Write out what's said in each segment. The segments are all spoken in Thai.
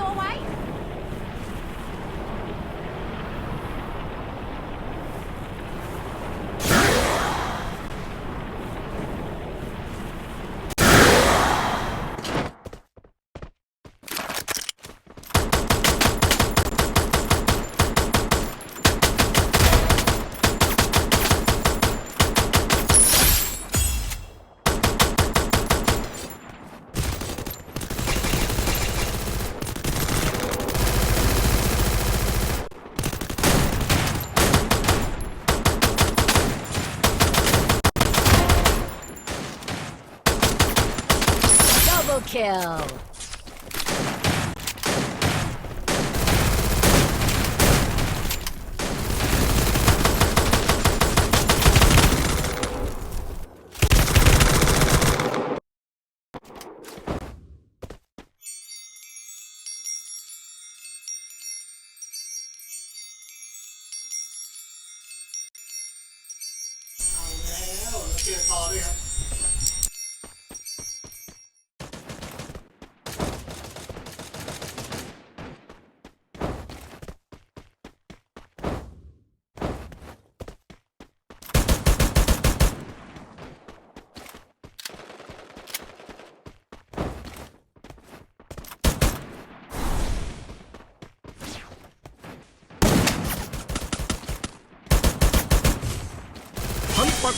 ตัวไว้ kill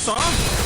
ทั้ง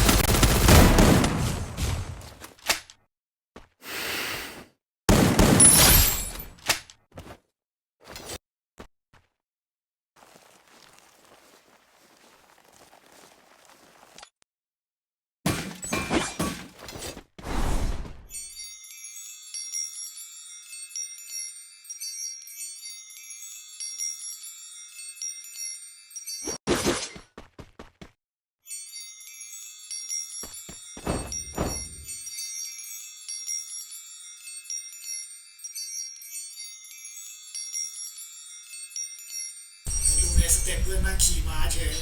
ปั กษาดูในสเต็ปเพื่อนนั่งขี่ม้าเฉย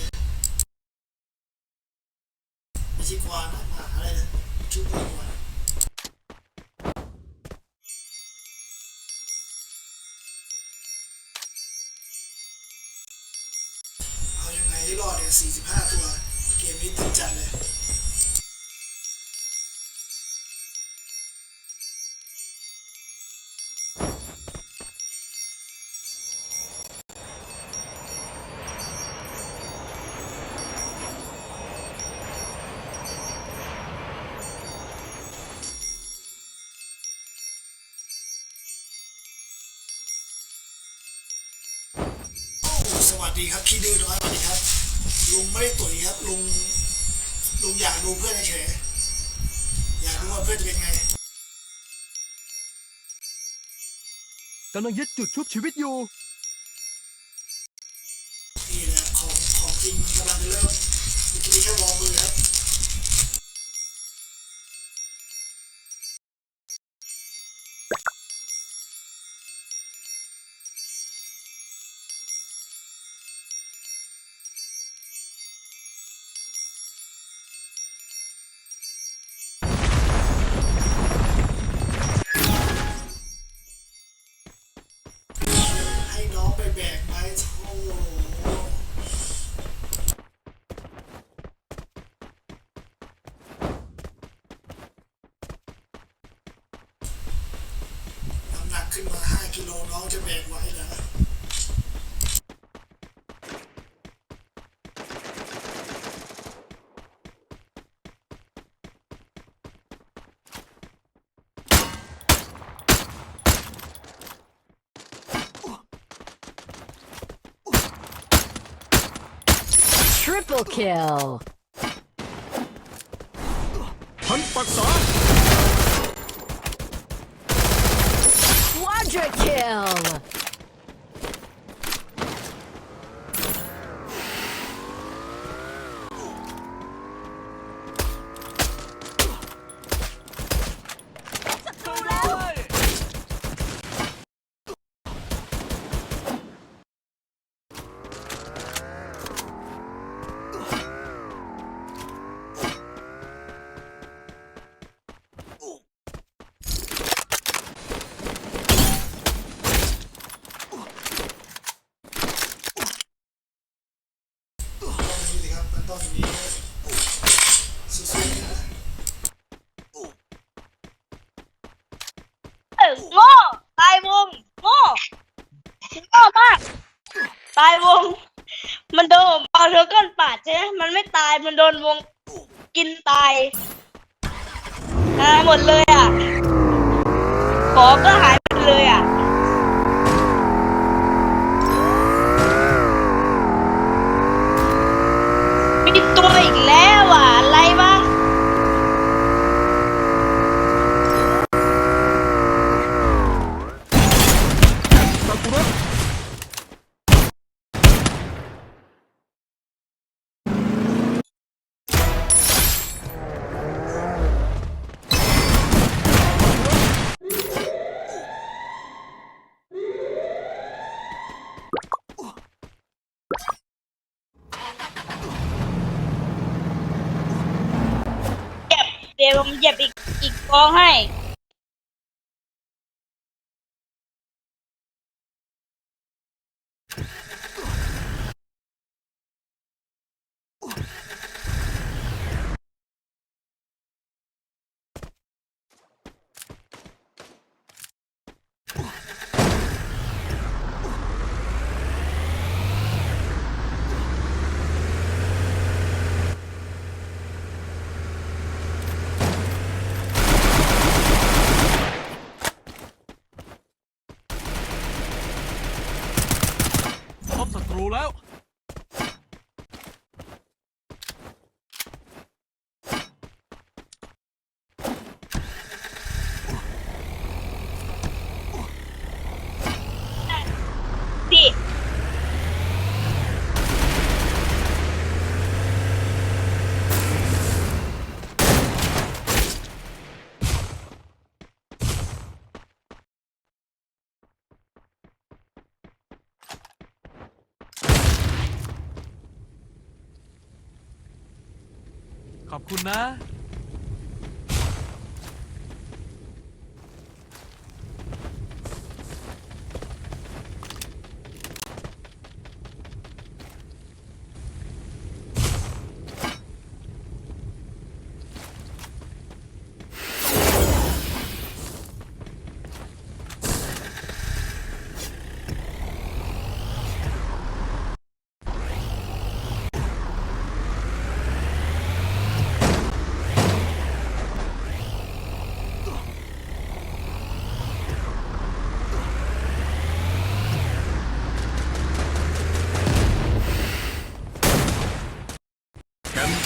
ไม่ใช่กวางนะหมาอะไรนะชุบหัวเอายังไงให้รอดเนี่ย45 ตัว เกมนี้ตึงจัดเลย สวัส ดีครับพี่ดื้อน้อยสวัสดีครับ ลุงไม่ได้ตุ๋ยครับ ลุง ลุงอยากดูเพื่อนเฉยอยากรู้ว่าเพื่อนจะเป็นไงกำลังยึดจุดชุบชีวิตอยู่ ขึ้นมา 5 กิโลน้องจะแบกไหวเหรอ Triple kill ทั้งปักษา Quadra kill เออตายวงโง่โง่มาก ตายวง มันโดนเอาเธอก้อนปาดใช่ไหมมันไม่ตายมันโดนวงกินตายอ่าหมดเลยอะ ขอก็หาย จ็บเดี๋ยวผมเจ็บอีกอีกกองให้ พบศัตรูแล้ว พี่ ขอบคุณนะ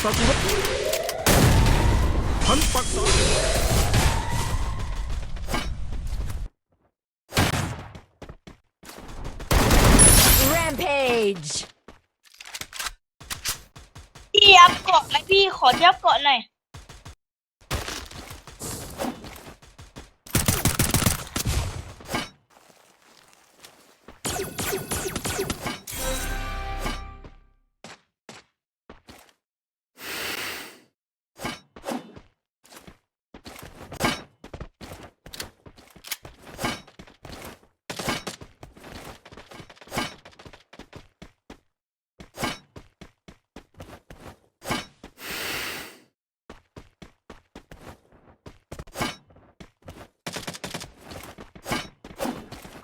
ซากุระพันปักษา Rampage! พี่ยับเกาะไหมพี่ขอยับเกาะหน่อย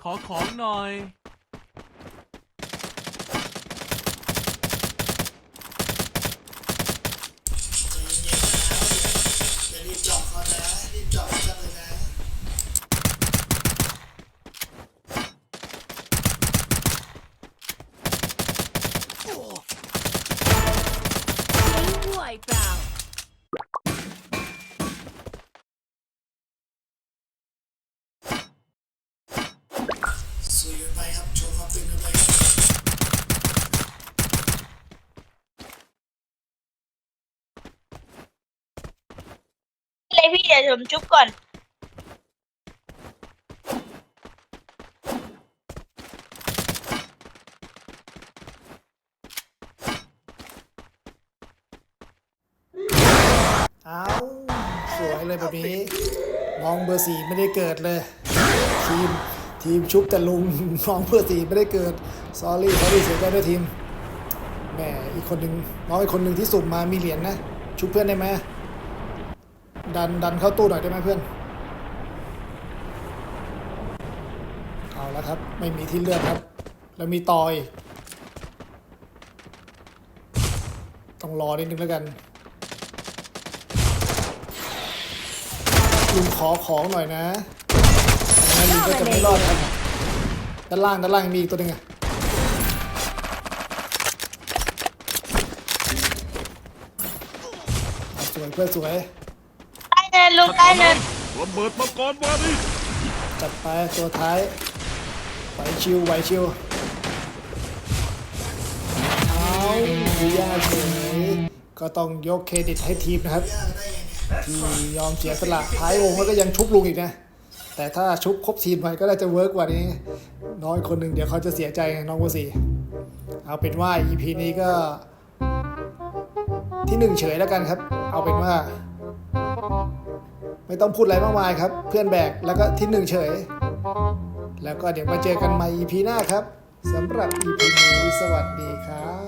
ขอของหน่อย เลยพี่เดี๋ยวผมจุ๊บก่อน เอาสวยเลยแบบนี้น้องเบอร์สี่ไม่ได้เกิดเลยทีม ทีมชุบแต่ลุงน้องเพื่อสีไม่ได้เกิดซอรี่ซอรี่เสียใจด้วยทีมแหมอีกคนหนึ่งน้องอีกคนหนึ่งที่สุ่มมามีเหรียญนนะชุบเพื่อนได้ไหมดันดันเข้าตู้หน่อยได้ไหมเพื่อนเอาแล้วครับไม่มีที่เลือกครับ แล้วมีตอยต้องรอนิดนึงแล้วกันลุงขอของหน่อยนะ งั้นลุงก็จะไม่รอดครับด้านล่างด้านล่างมีอีกตัวหนึงอะสวยเพื่อนสวย ใต้เนินลุงใต้เนินระเบิดมาก่อนมาดิจัดไปตัวท้ายไหวชิวไหวชิวเอาดูยากเลยก็ต้องยกเครดิตให้ทีมนะครับ ที่ยอมเสียสละท้ายวงแล้วก็ยังชุบลุงอีกนะ แต่ถ้าชุบครบทีมไปก็น่าจะเวิร์กกว่านี้ น้อยคนหนึ่งเดี๋ยวเขาจะเสียใจน้องโบสีเอาเป็นว่า EP นี้ก็ ที่หนึ่งเฉยแล้วกันครับ เอาเป็นว่า ไม่ต้องพูดอะไรมากมายครับ เพื่อนแบกแล้วก็ที่หนึ่งเฉย แล้วก็เดี๋ยวมาเจอกันใหม่ EP หน้าครับสำหรับ EP นี้สวัสดีครับ